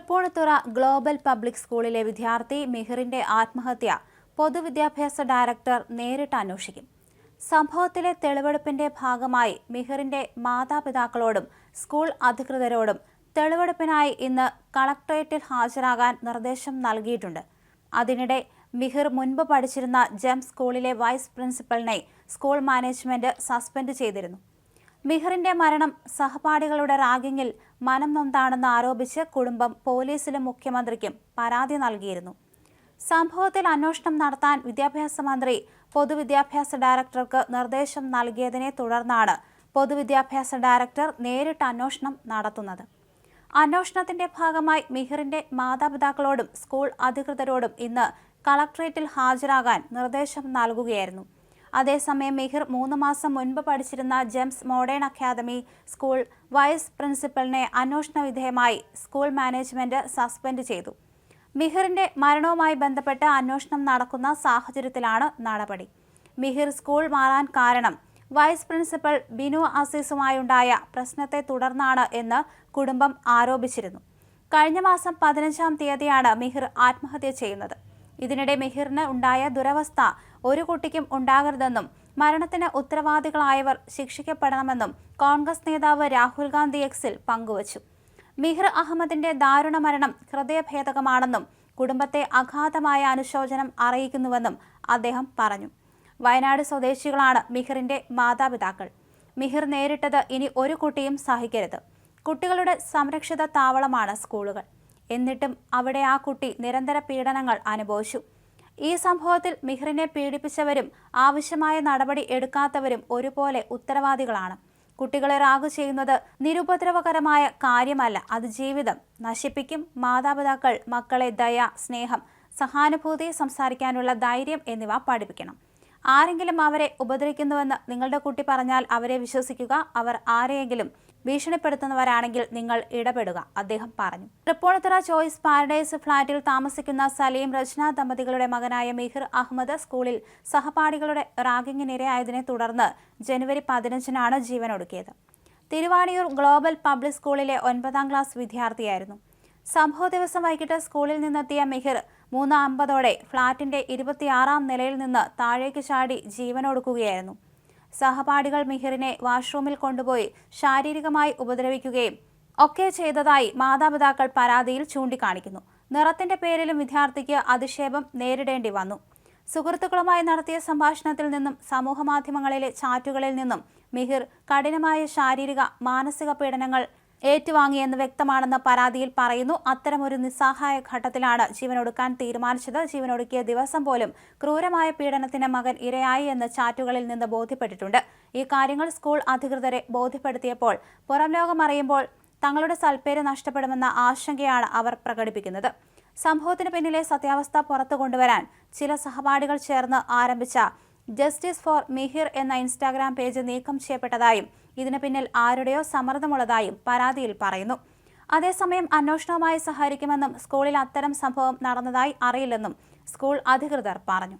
Tripunithura global public സ്കൂളിലെ വിദ്യാർത്ഥി മിഹിറിന്റെ ആത്മഹത്യ പൊതുവിദ്യാഭ്യാസ ഡയറക്ടർ നേരിട്ട് അന്വേഷിക്കും. സംഭവത്തിലെ തെളിവെടുപ്പിന്റെ ഭാഗമായി മിഹിറിന്റെ മാതാപിതാക്കളോടും സ്കൂൾ അധികൃതരോടും തെളിവെടുപ്പിനായി ഇന്ന് കളക്ടറേറ്റിൽ ഹാജരാകാൻ നിർദ്ദേശം നൽകിയിട്ടുണ്ട്. അതിനിടെ മിഹിർ മുൻപ് പഠിച്ചിരുന്ന ജെം സ്കൂളിലെ വൈസ് പ്രിൻസിപ്പലിനെ സ്കൂൾ മാനേജ്മെന്റ് സസ്പെൻഡ് ചെയ്തിരുന്നു. മിഹിറിന്റെ മരണം സഹപാഠികളുടെ റാഗിങ്ങിൽ മനം നൊന്താണെന്ന് ആരോപിച്ച് കുടുംബം പോലീസിലും മുഖ്യമന്ത്രിക്കും പരാതി നൽകിയിരുന്നു. സംഭവത്തിൽ അന്വേഷണം നടത്താൻ വിദ്യാഭ്യാസ മന്ത്രി പൊതുവിദ്യാഭ്യാസ ഡയറക്ടർക്ക് നിർദ്ദേശം നൽകിയതിനെ തുടർന്നാണ് പൊതുവിദ്യാഭ്യാസ ഡയറക്ടർ നേരിട്ട് അന്വേഷണം നടത്തുന്നത്. അന്വേഷണത്തിന്റെ ഭാഗമായി മിഹിറിന്റെ മാതാപിതാക്കളോടും സ്കൂൾ അധികൃതരോടും ഇന്ന് കളക്ട്രേറ്റിൽ ഹാജരാകാൻ നിർദ്ദേശം നൽകുകയായിരുന്നു. അതേസമയം മിഹിർ മൂന്ന് മാസം മുൻപ് പഠിച്ചിരുന്ന Gems modern academy school vice പ്രിൻസിപ്പലിനെ അന്വേഷണ വിധേയമായി സ്കൂൾ മാനേജ്മെന്റ് സസ്പെൻഡ് ചെയ്തു. മിഹിറിന്റെ മരണവുമായി ബന്ധപ്പെട്ട് അന്വേഷണം നടക്കുന്ന സാഹചര്യത്തിലാണ് നടപടി. മിഹിർ സ്കൂൾ മാറാൻ കാരണം വൈസ് പ്രിൻസിപ്പൽ ബിനു അസീസുമായുണ്ടായ പ്രശ്നത്തെ തുടർന്നാണ് എന്ന് കുടുംബം ആരോപിച്ചിരുന്നു. കഴിഞ്ഞ മാസം പതിനഞ്ചാം തീയതിയാണ് മിഹിർ ആത്മഹത്യ ചെയ്യുന്നത്. ഇതിനിടെ മെഹിറിന് ഉണ്ടായ ദുരവസ്ഥ ഒരു കുട്ടിക്കും ഉണ്ടാകരുതെന്നും മരണത്തിന് ഉത്തരവാദികളായവർ ശിക്ഷിക്കപ്പെടണമെന്നും കോൺഗ്രസ് നേതാവ് രാഹുൽ ഗാന്ധി എക്സിൽ പങ്കുവച്ചു. മിഹിർ അഹമ്മദിന്റെ ദാരുണ മരണം ഹൃദയഭേദകമാണെന്നും കുടുംബത്തെ അഗാധമായ അനുശോചനം അറിയിക്കുന്നുവെന്നും അദ്ദേഹം പറഞ്ഞു. വയനാട് സ്വദേശികളാണ് മിഹിറിന്റെ മാതാപിതാക്കൾ. മിഹിർ നേരിട്ടത് ഇനി ഒരു കുട്ടിയും സഹിക്കരുത്. കുട്ടികളുടെ സംരക്ഷിത താവളമാണ് സ്കൂളുകൾ. എന്നിട്ടും അവിടെ ആ കുട്ടി നിരന്തര പീഡനങ്ങൾ അനുഭവിച്ചു. ഈ സംഭവത്തിൽ മിഹ്റിനെ പീഡിപ്പിച്ചവരും ആവശ്യമായ നടപടി എടുക്കാത്തവരും ഒരുപോലെ ഉത്തരവാദികളാണ്. കുട്ടികളെ റാഗു ചെയ്യുന്നത് നിരുപദ്രവകരമായ കാര്യമല്ല അത് ജീവിതം. നശിപ്പിക്കും മാതാപിതാക്കൾ മക്കളെ ദയ സ്നേഹം സഹാനുഭൂതി സംസാരിക്കാനുള്ള ധൈര്യം എന്നിവ പഠിപ്പിക്കണം. ആരെങ്കിലും അവരെ ഉപദ്രവിക്കുന്നുവെന്ന് നിങ്ങളുടെ കുട്ടി പറഞ്ഞാൽ അവരെ വിശ്വസിക്കുക. അവർ ആരെയെങ്കിലും ഭീഷണിപ്പെടുത്തുന്നവരാണെങ്കിൽ നിങ്ങൾ ഇടപെടുക അദ്ദേഹം പറഞ്ഞു. തൃപ്പൂണിത്തുറ ചോയ്സ് പാരഡൈസ് ഫ്ളാറ്റിൽ താമസിക്കുന്ന സലീം രജ്ന ദമ്പതികളുടെ മകനായ മിഹിർ അഹമ്മദ് സ്കൂളിൽ സഹപാഠികളുടെ റാഗിങ്ങിനിരയായതിനെ തുടർന്ന് ജനുവരി പതിനഞ്ചിനാണ് ജീവനൊടുക്കിയത്. തിരുവാണിയൂർ ഗ്ലോബൽ പബ്ലിക് സ്കൂളിലെ ഒൻപതാം ക്ലാസ് വിദ്യാർത്ഥിയായിരുന്നു. സംഭവ ദിവസം വൈകിട്ട് സ്കൂളിൽ നിന്നെത്തിയ മിഹിർ മൂന്ന് അമ്പതോടെ ഫ്ളാറ്റിന്റെ ഇരുപത്തിയാറാം നിലയിൽ നിന്ന് താഴേക്ക് ചാടി ജീവനൊടുക്കുകയായിരുന്നു. സഹപാഠികൾ മിഹിറിനെ വാഷ്റൂമിൽ കൊണ്ടുപോയി ശാരീരികമായി ഉപദ്രവിക്കുകയും ഒക്കെ ചെയ്തതായി മാതാപിതാക്കൾ പരാതിയിൽ ചൂണ്ടിക്കാണിക്കുന്നു. നിറത്തിന്റെ പേരിലും വിദ്യാർത്ഥിക്ക് അധിക്ഷേപം നേരിടേണ്ടി വന്നു. സുഹൃത്തുക്കളുമായി നടത്തിയ സംഭാഷണത്തിൽ നിന്നും സമൂഹമാധ്യമങ്ങളിലെ ചാറ്റുകളിൽ നിന്നും മിഹിർ കഠിനമായ ശാരീരിക മാനസിക പീഡനങ്ങൾ ഏറ്റുവാങ്ങിയെന്ന് വ്യക്തമാണെന്ന് പരാതിയിൽ പറയുന്നു. അത്തരമൊരു നിസ്സഹായ ഘട്ടത്തിലാണ് ജീവനൊടുക്കാൻ തീരുമാനിച്ചത്. ജീവനൊടുക്കിയ ദിവസം പോലും ക്രൂരമായ പീഡനത്തിന് മകൻ ഇരയായി എന്ന് ചാറ്റുകളിൽ നിന്ന് ബോധ്യപ്പെട്ടിട്ടുണ്ട്. ഈ കാര്യങ്ങൾ സ്കൂൾ അധികൃതരെ ബോധ്യപ്പെടുത്തിയപ്പോൾ പുറം ലോകം അറിയുമ്പോൾ തങ്ങളുടെ സൽപ്പേര് നഷ്ടപ്പെടുമെന്ന ആശങ്കയാണ് അവർ പ്രകടിപ്പിക്കുന്നത്. സംഭവത്തിന് പിന്നിലെ സത്യാവസ്ഥ പുറത്തു കൊണ്ടുവരാൻ ചില സഹപാഠികൾ ചേർന്ന് ആരംഭിച്ച ജസ്റ്റിസ് ഫോർ മിഹിർ എന്ന ഇൻസ്റ്റാഗ്രാം പേജ് നീക്കം ചെയ്യപ്പെട്ടതായും ഇതിന് പിന്നിൽ ആരുടെയോ സമ്മർദ്ദമുള്ളതായും പരാതിയിൽ പറയുന്നു. അതേസമയം അന്വേഷണവുമായി സഹകരിക്കുമെന്നും സ്കൂളിൽ അത്തരം സംഭവം നടന്നതായി അറിയില്ലെന്നും സ്കൂൾ അധികൃതർ പറഞ്ഞു.